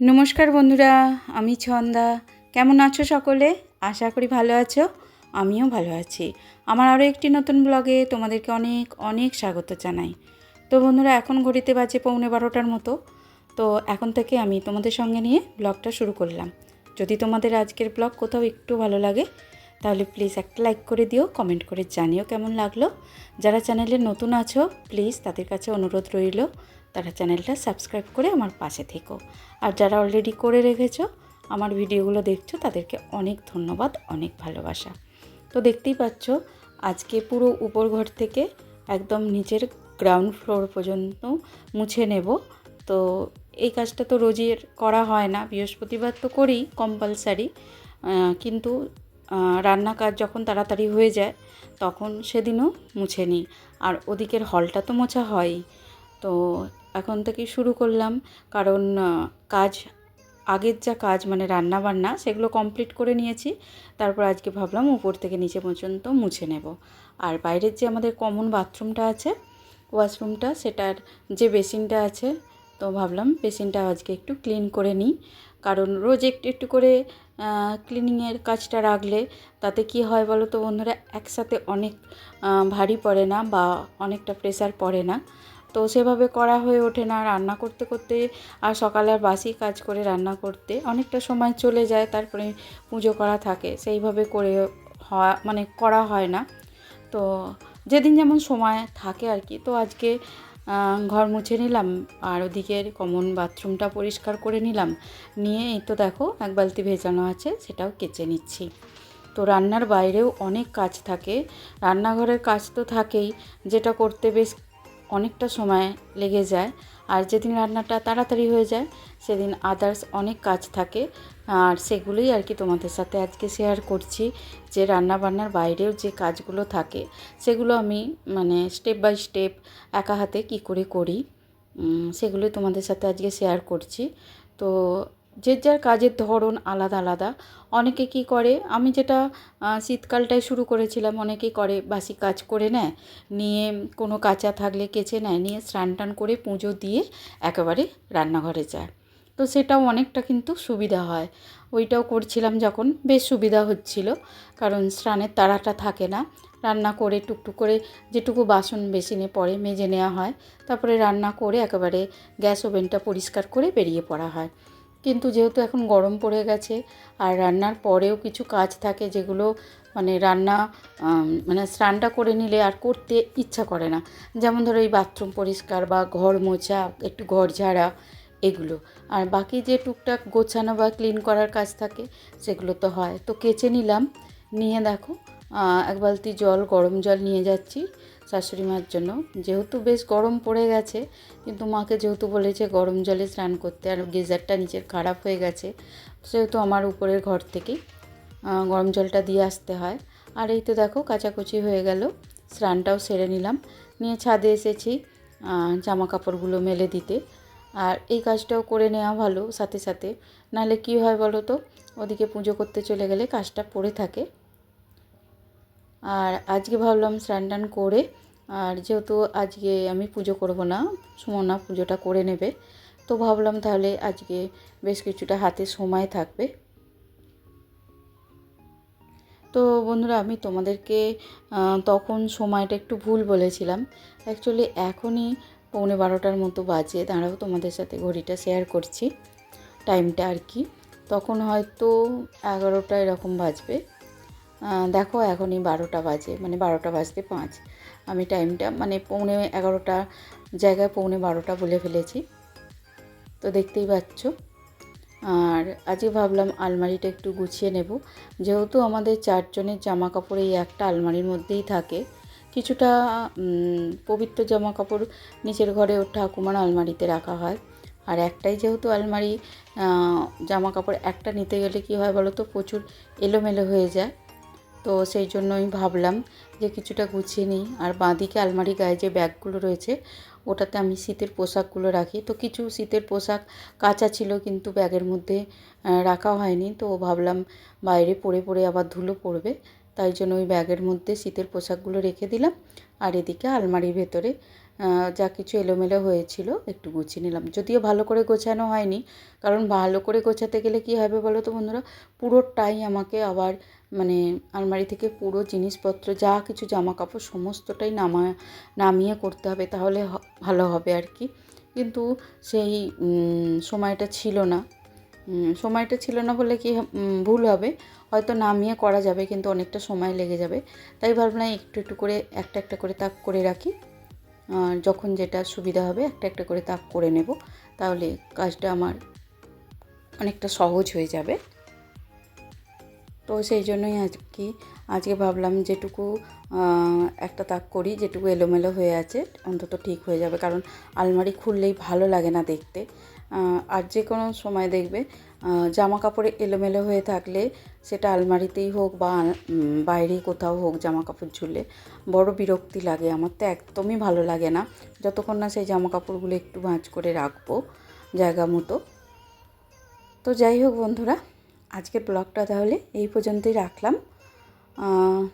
নমস্কার বন্ধুরা, আমি ছন্দা। কেমন আছো সকলে? আশা করি ভালো আছো, আমিও ভালো আছি। আমার আরও একটি নতুন ব্লগে তোমাদেরকে অনেক অনেক স্বাগত জানাই। তো বন্ধুরা, এখন ঘড়িতে বাজে পৌনে বারোটার মতো। তো এখন থেকে আমি তোমাদের সঙ্গে নিয়ে ব্লগটা শুরু করলাম। যদি তোমাদের আজকের ব্লগ কোথাও একটু ভালো লাগে তাহলে প্লিজ একটা লাইক করে দিও কমেন্ট করে জানিও কেমন লাগল। যারা চ্যানেলে নতুন আছো প্লিজ তাদের কাছে অনুরোধ রইল, তারা চ্যানেলটা সাবস্ক্রাইব করে আমার পাশে থেকো। আর যারা অলরেডি করে রেখেছো, আমার ভিডিওগুলো দেখছ, তাদেরকে অনেক ধন্যবাদ, অনেক ভালোবাসা। তো দেখতেই পাচ্ছ, আজকে পুরো উপর ঘর থেকে একদম নিচের গ্রাউন্ড ফ্লোর পর্যন্ত মুছে নেব। তো এই কাজটা তো রোজের করা হয় না, বৃহস্পতিবার তো করি কম্পালসারি কিন্তু রান্না কাজ যখন তাড়াতাড়ি হয়ে যায়, তখন সেদিনও মুছে নিই। আর ওদিকের হলটা তো মোছা হয়ই। তো এখন থেকেই শুরু করলাম। কারণ কাজ, আগের যা কাজ মানে রান্না বান্না সেগুলো কমপ্লিট করে নিয়েছি। তারপর আজকে ভাবলাম উপর থেকে নিচে পর্যন্ত মুছে নেব। আর বাইরের যে আমাদের কমন বাথরুমটা আছে, ওয়াশরুমটা, সেটার যে বেসিনটা আছে, তো ভাবলাম বেসিনটা আজকে একটু ক্লিন করে নিই। কারণ রোজ একটু একটু করে ক্লিনিংয়ের কাজটা রাখলে তাতে কি হয় বলো তো বন্ধুরা? একসাথে অনেক ভারী পড়ে না বা অনেকটা প্রেসার পড়ে না। তো সেভাবে করা হয়ে ওঠে না। রান্না করতে করতে আর সকালে আর বাসি কাজ করে রান্না করতে অনেকটা সময় চলে যায়, তারপরে পুজো করা থাকে। সেইভাবে করে হওয়া মানে করা হয় না। তো যেদিন যেমন সময় থাকে আর কি। তো আজকে ঘর মুছে নিলাম, আর ওদিকের কমন বাথরুমটা পরিষ্কার করে নিলাম। নিয়ে এই তো দেখো, এক বালতি ভেজানো আছে, সেটাও কেচে নিচ্ছি। তো রান্নার বাইরেও অনেক কাজ থাকে, রান্নাঘরের কাজ তো থাকেই, যেটা করতে বেশ অনেকটা সময় লেগে যায় আর যেদিন রান্নাটা তাড়াতাড়ি হয়ে যায়, সেদিন আদার্স অনেক কাজ থাকে। আর সেগুলোই আর কি তোমাদের সাথে আজকে শেয়ার করছি, যে রান্না বান্নার বাইরেও যে কাজগুলো থাকে, সেগুলো আমি মানে স্টেপ বাই স্টেপ একা হাতে কী করে করি সেগুলোই তোমাদের সাথে আজকে শেয়ার করছি। তো যে যার কাজের ধরন আলাদা আলাদা। অনেকে কি করে, আমি যেটা শীতকালটায় শুরু করেছিলাম, অনেকেই করে বাসি কাজ করে নেয়, নিয়ে কোনো কাঁচা থাকলে কেচে নেয়, নিয়ে স্নান টান করে পুজো দিয়ে একেবারে রান্নাঘরে যায়। তো সেটাও অনেকটা কিন্তু সুবিধা হয়। ওইটাও করছিলাম যখন, বেশ সুবিধা হচ্ছিল, কারণ স্নানের তাড়াটা থাকে না। রান্না করে টুকটুক করে যেটুকু বাসন বেসিনে পড়ে, মেজে নেওয়া হয়। তারপরে রান্না করে একেবারে গ্যাস ওভেনটা পরিষ্কার করে বেরিয়ে পড়া হয়। কিন্তু যেহেতু এখন গরম পড়ে গেছে আর রান্নার পরেও কিছু কাজ থাকে যেগুলো মানে রান্না মানে স্নানটা করে নিলে আর করতে ইচ্ছা করে না। যেমন ধরো এই বাথরুম পরিষ্কার বা ঘর মোছা, একটু ঘর ঝাড়া, এগুলো। আর বাকি যে টুকটাক গোছানো বা ক্লিন করার কাজ থাকে সেগুলো তো হয়। তো কেচে নিলাম, নিয়ে দেখো এক বালতি জল, গরম জল নিয়ে যাচ্ছি। শাশুড়ি মার জন্য। যেহেতু বেশ গরম পড়ে গেছে, কিন্তু মাকে যেহেতু বলেছে গরম জলে স্নান করতে, আর গিজারটা নিচের খারাপ হয়ে গেছে, সেহেতু আমার উপরের ঘর থেকেই গরম জলটা দিয়ে আসতে হয়। আর এই তো দেখো কাচাকুচি হয়ে গেল, স্নানটাও সেরে নিলাম। নিয়ে ছাদে এসেছি জামা কাপড়গুলো মেলে দিতে। আর এই কাজটাও করে নেওয়া ভালো, সাথে সাথে। নাহলে কী হয় বলো তো, ওদিকে পুজো করতে চলে গেলে কাজটা পড়ে থাকে। আর আজকে ভাবলাম স্নান টান করে, আর যেহেতু আজকে আমি পুজো করব না, সুমনা পুজোটা করে নেবে, তো ভাবলাম তাহলে আজকে বেশ কিছুটা হাতে সময় থাকবে। তো বন্ধুরা, আমি তোমাদেরকে তখন সময়টা একটু ভুল বলেছিলাম। অ্যাকচুয়ালি এখনই পৌনে বারোটার মতো বাজে, দাঁড়াও তোমাদের সাথে ঘড়িটা শেয়ার করছি টাইমটা আর কি। তখন হয়তো এগারোটা এরকম বাজবে। দেখো এখনই বারোটা বাজে মানে বারোটা বাজতে পাঁচ। আমি টাইমটা মানে পৌনে এগারোটা জায়গায় পৌনে বারোটা বলে ফেলেছি। তো দেখতেই পাচ্ছ। আর আজকে ভাবলাম আলমারিটা একটু গুছিয়ে নেব। যেহেতু আমাদের চারজনের জামা কাপড় এই একটা আলমারির মধ্যেই থাকে, কিছুটা পবিত্র জামা কাপড় নিচের ঘরে ওর ঠাকুমার আলমারিতে রাখা হয়। আর একটাই যেহেতু আলমারি জামা কাপড় একটা নিতে গেলে কি হয় বলো তো প্রচুর এলোমেলো হয়ে যায়। তো সেই জন্যই ভাবলাম যে কিছুটা গুছিয়ে নিই। আর বাঁদিকে আলমারি গায়ে যে ব্যাগগুলো রয়েছে, ওটাতে আমি শীতের পোশাকগুলো রাখি। তো কিছু শীতের পোশাক কাঁচা ছিল কিন্তু ব্যাগের মধ্যে রাখা হয়নি। তো ভাবলাম বাইরে পড়ে পড়ে আবার ধুলো পড়বে। তাই জন্য ওই ব্যাগের মধ্যে শীতের পোশাকগুলো রেখে দিলাম। আর এদিকে আলমারির ভেতরে যা কিছু এলোমেলো হয়েছিল একটু গুছিয়ে নিলাম। যদিও ভালো করে গোছানো হয়নি, কারণ ভালো করে গোছাতে গেলে কি হবে বলো তো বন্ধুরা? পুরোটাই আমাকে আবার মানে আলমারি থেকে পুরো জিনিসপত্র, যা কিছু জামা কাপড় সমস্তটাই নামা, নামিয়ে করতে হবে, তাহলে ভালো হবে আর কি। কিন্তু সেই সময়টা ছিল না। সময়টা ছিল না বলে কি ভুল হবে। হয়তো নামিয়ে করা যাবে, কিন্তু অনেকটা সময় লেগে যাবে। তাই ভাবলাম একটু একটু করে, একটা একটা করে তাক করে রাখি। আর যখন যেটা সুবিধা হবে, একটা একটা করে তাক করে নেব। তাহলে কাজটা আমার অনেকটা সহজ হয়ে যাবে। তো সেই জন্যই আজ কি আজকে ভাবলাম যেটুকু একটা তাক করি, যেটুকু এলোমেলো হয়ে আছে, অন্তত ঠিক হয়ে যাবে। কারণ আলমারি খুললেই ভালো লাগে না দেখতে। আর যে কোনো সময় দেখবে জামা কাপড়ে এলোমেলো হয়ে থাকলে সেটা আলমারিতেই হোক বা বাইরে কোথাও হোক জামা কাপড় ঝুলে বড় বিরক্তি লাগে। আমার তো একদমই ভালো লাগে না। যতক্ষণ না সেই জামা কাপড়গুলো একটু ভাঁজ করে রাখব জায়গা মতো। তো যাই হোক বন্ধুরা আজকের ব্লগটা তাহলে এই পর্যন্তই রাখলাম।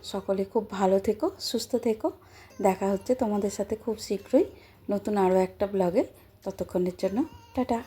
সকলে খুব ভালো থেকো, সুস্থ থেকো। দেখা হচ্ছে তোমাদের সাথে খুব শীঘ্রই নতুন আরও একটা ব্লগে। ততক্ষণের জন্য, টাটা।